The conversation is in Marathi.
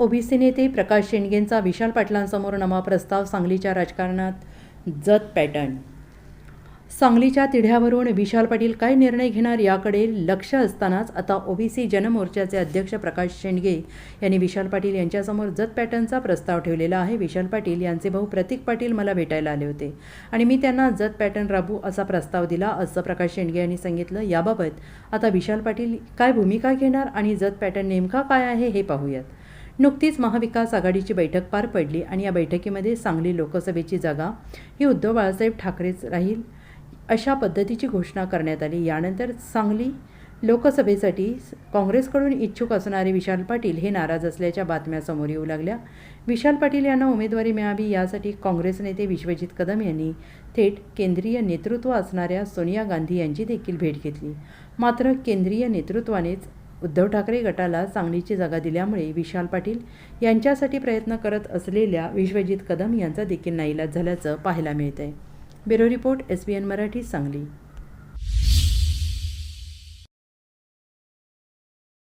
ओबीसी नेते प्रकाश शेंडगेंचा विशाल पाटलांसमोर नवा प्रस्ताव सांगलीच्या राजकारणात. जत पॅटर्न. सांगलीच्या तिढ्यावरून विशाल पाटील काय निर्णय घेणार याकडे लक्ष असतानाच आता ओबीसी जनमोर्चाचे अध्यक्ष प्रकाश शेंडगे यांनी विशाल पाटील यांच्यासमोर जत पॅटर्नचा प्रस्ताव ठेवलेला आहे. विशाल पाटील यांचे भाऊ प्रतीक पाटील मला भेटायला आले होते आणि मी त्यांना जत पॅटर्न राबू असा प्रस्ताव दिला असं प्रकाश शेंडगे यांनी सांगितलं. याबाबत आता विशाल पाटील काय भूमिका घेणार आणि जत पॅटर्न नेमका काय आहे हे पाहूयात. नुकतीच महाविकास आघाडीची बैठक पार पडली आणि या बैठकीमध्ये सांगली लोकसभेची जागा ही उद्धव बाळासाहेब ठाकरेच राहील अशा पद्धतीची घोषणा करण्यात आली. यानंतर सांगली लोकसभेसाठी काँग्रेसकडून इच्छुक असणारे विशाल पाटील हे नाराज असल्याच्या बातम्या समोर येऊ लागल्या. विशाल पाटील यांना उमेदवारी मिळावी यासाठी काँग्रेस नेते विश्वजित कदम यांनी थेट केंद्रीय नेतृत्व असणाऱ्या सोनिया गांधी यांची देखील भेट घेतली. मात्र केंद्रीय नेतृत्वानेच उद्धव ठाकरे गटाला सांगलीची जागा दिल्यामुळे विशाल पाटील यांच्यासाठी प्रयत्न करत असलेल्या विश्वजित कदम यांचा देखील नाईलाज झाल्याचं पाहायला मिळतंय. Bureau report S B N Marathi Sangli.